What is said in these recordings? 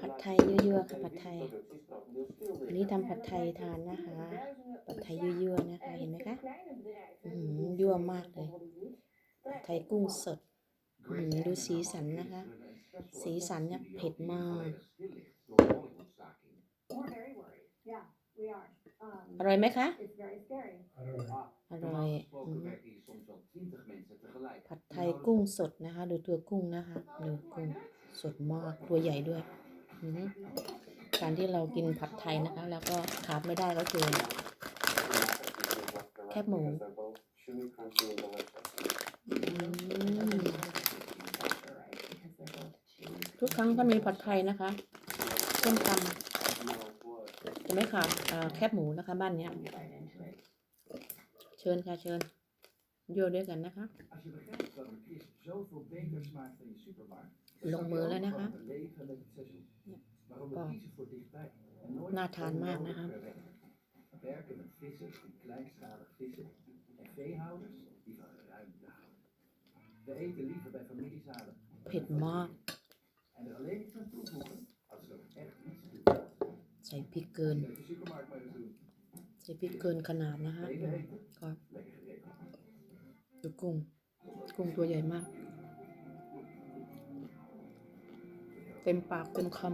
ผัดไทยยั่วๆค่ะผัดไทยอันนี้ทำผัดไทยทานนะคะ ผัดไทยยั่วๆนะคะเห็นไหมคะยั่วมากเลยผัดไทยกุ้งสดดูสีสันนะคะ สีสันเนี่ยเผ็ดมาก อร่อยไหมคะ อร่อยไทยกุ้งสดนะคะ ดูตัวกุ้งนะคะ ดูกุ้งสดมาก ตัวใหญ่ด้วย การที่เรากินผัดไทยนะคะ แล้วก็ขาดไม่ได้ก็คือแคบหมู ทุกครั้งถ้ามีผัดไทยนะคะิ้มตำจะไม่ขาดแคบหมูนะคะบ้านเนี้ย เชิญค่ะเชิญโยด้วยกันนะคะลงมือแล้วนะคะก็น่าทานมากนะคะเผ็ดมากใส่พริกเกินใส่พริกเกินขนาดนะคะก็ตัวกุ้งกุ้งตัวใหญ่มากเต็มปากเต็มคำ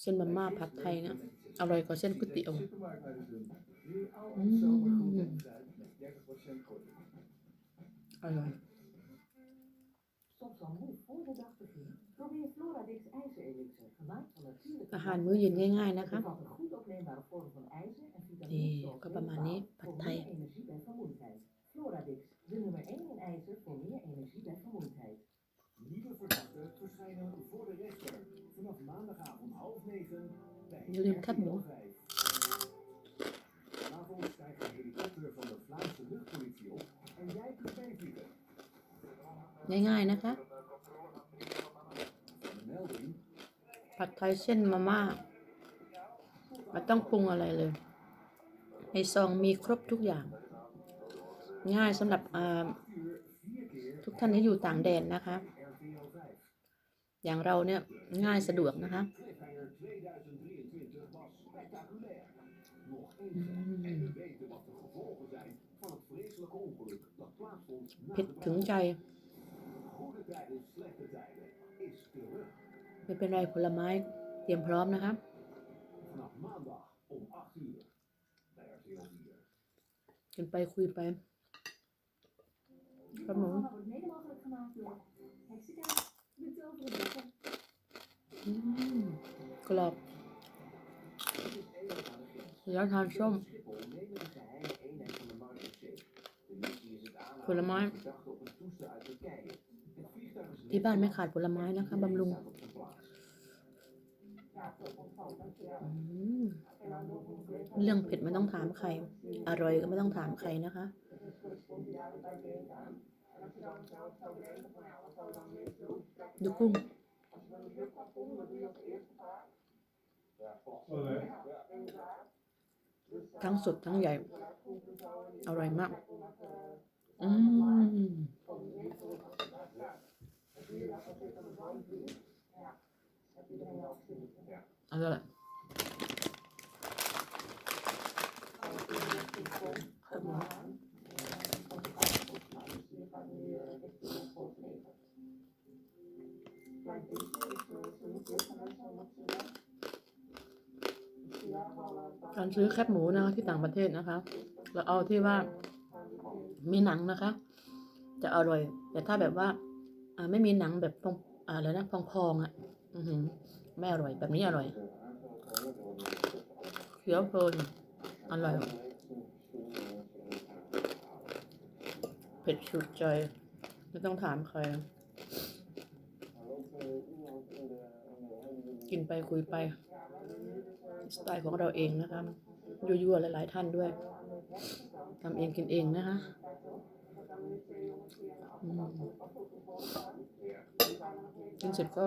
เส้นมาม่าผัดไทยเนะอร่อยกว่าเส้นก๋วยเตี๋ยวอร่อย อาหารมื้อเย็นง่ายๆนะคะดีก็ประมาณนี้ผัดไทยอย่ยลืมคับหมูง่ายๆนะคะ ผัดไทยเส้นมาม่าไม่ต้องปรุงอะไรเลยในซองมีครบทุกอย่าง ง่ายสำหรับทุกท่านที่อยู่ต่างแดนนะคะ อย่างเราเนี่ยง่ายสะดวกนะคะเผ็ดถึงใจไม่เป็นไรผลไม้เตรียมพร้อมนะครับกันไปคุยไปครับนูกรอบแล้วทานส้มผลไม้ ที่บ้านไม่ขาดผลไม้นะคะบำรุงเรื่องเผ็ดไม่ต้องถามใคร อร่อยก็ไม่ต้องถามใครนะคะดูกุ้งทั้งสดทั้งใหญ่ อร่อยมาก อืมเอาละการซื้อแคบหมูนะคะที่ต่างประเทศนะคะเราเอาที่ว่ามีหนังนะคะ จะอร่อย แต่ถ้าแบบว่าไม่มีหนังแบบพองอะไรนะพอง ๆอ่ะ อือหือไม่อร่อยแบบนี้อร่อยเคี้ยวเพลินอร่อยเผ็ดสุดใจไม่ต้องถามใคร กินไปคุยไป สไตล์ของเราเองนะคะยั่วๆหลายๆท่านด้วยทำเองกินเองนะคะ กินเสร็จก็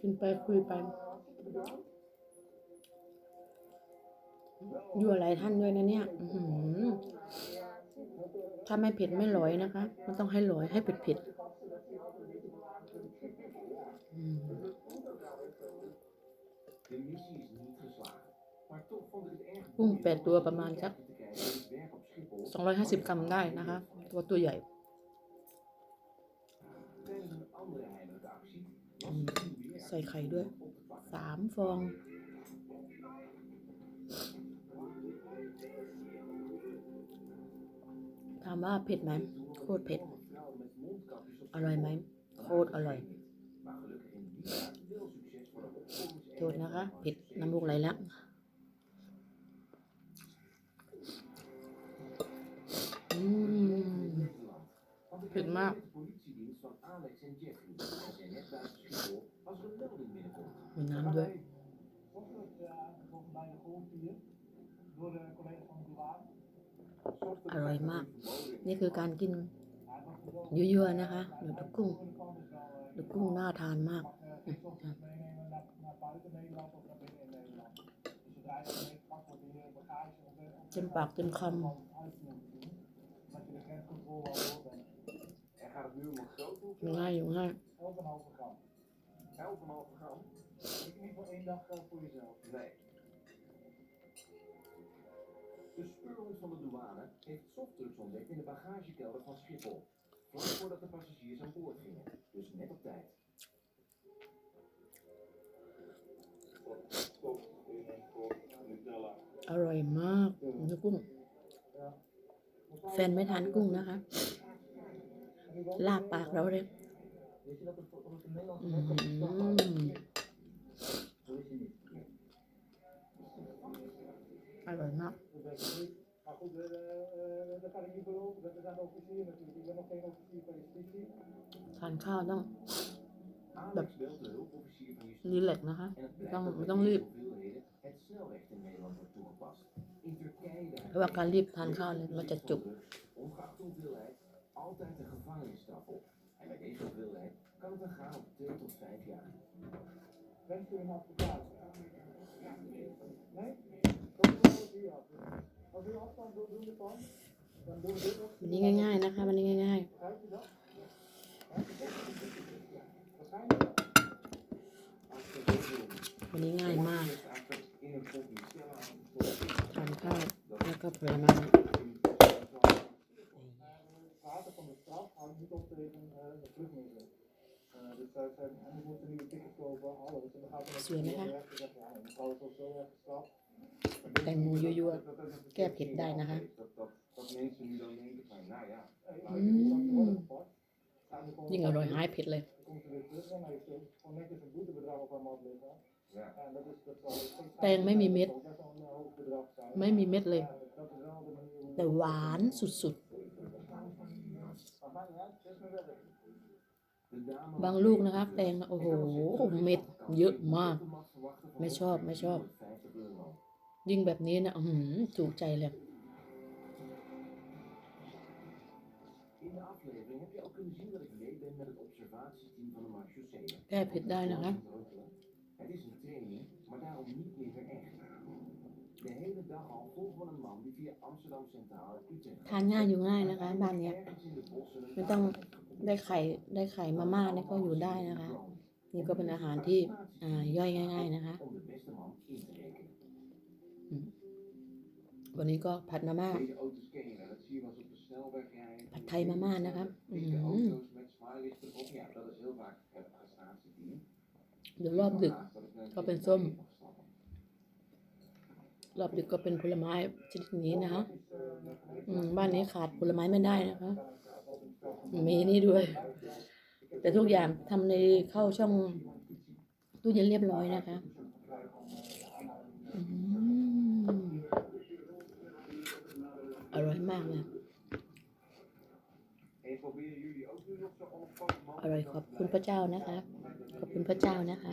กินไปคุยไปอยู่หลายท่านด้วยนะเนี่ยถ้าไม่เผ็ดไม่ลอยนะคะ มันต้องให้ลอยให้เผ็ดเผ็ดกุ้งแปดตัวประมาณสักสองร้อยห้าสิบกรัมได้นะคะ ตัวตัวใหญ่ใส่ไข่ด้วยสามฟองถามว่าเผ็ดไหม โคตรเผ็ด อร่อยไหมโคตรอร่อยโทษนะคะ เผ็ดน้ำมูกไหลแล้วเผ็ดมากมีน้ำดอร่อยมาก นี่คือการกินยั่วๆนะคะหรือทุกกุ้งหรือกุ้งน่าทานมากเต็มปากเต็มคำ Jongen, jongen. Elke halve gram. Elke halve gram. Ik niet voor één dag geld voor jezelf. Nee. De speurhond van de douane heeft softdrugs ontdekt in de bagagekelder van Schiphol. Vlak voordat de passagiers aan boord gingen. Dus net op tijd. Arroy maak. กุ้งแฟนไม่ทานกุ้งนะคะลาบปากเราเลยอร่อยมากทานข้าวต้อง แบบรีแลกนะคะ ต้องต้องรีบเพราะว่าการรีบทานข้าวเนี่ยมันจะจุก altijd een gevangenisstraf op. En bij deze hoeveelheid kan het een gaan op 2 tot 5 jaar. Bent u een advocaat? Nee? Kom u af. Als u afstand wil doen ervan, dan doen we dit ook. Dingen jij, dan gaan we dingen jij. Begrijpt u dat? Waarschijnlijk wel. Mending ง่ายมากทำข้าวแล้วก็ผลไม้สวยไหมคะแตงโมยั่วๆแก้เผ็ดได้นะคะยิ่งอร่อยหายเผ็ดเลย แตงไม่มีเม็ด ไม่มีเม็ดเลย แต่หวานสุดๆบางลูกนะครับแตงโอ้โห เม็ดเยอะมาก ไม่ชอบไม่ชอบ ยิ่งแบบนี้นะอืมจุใจเลยแก้ผิดได้นะครับทานง่ายอยู่ง่ายนะคะ บ้านเนี้ยไม่ต้องได้ไข่ได้ไข่มาม่าเนี่ยก็อยู่ได้นะคะ นี่ก็เป็นอาหารที่ย่อยง่ายๆนะคะวันนี้ก็ผัดมาม่าผัดไทยมาม่านะคะเดี๋ยวรอบดึกก็เป็นส้มรอบดึกก็เป็นผลไม้ชนิดนี้นะคะบ้านนี้ขาดผลไม้ไม่ได้นะคะ มีนี่ด้วย แต่ทุกอย่างทำในเข้าช่อง ตู้เย็นเรียบร้อยนะคะ อร่อยมากเลยอร่อยขอบคุณพระเจ้านะคะ ขอบคุณพระเจ้านะคะ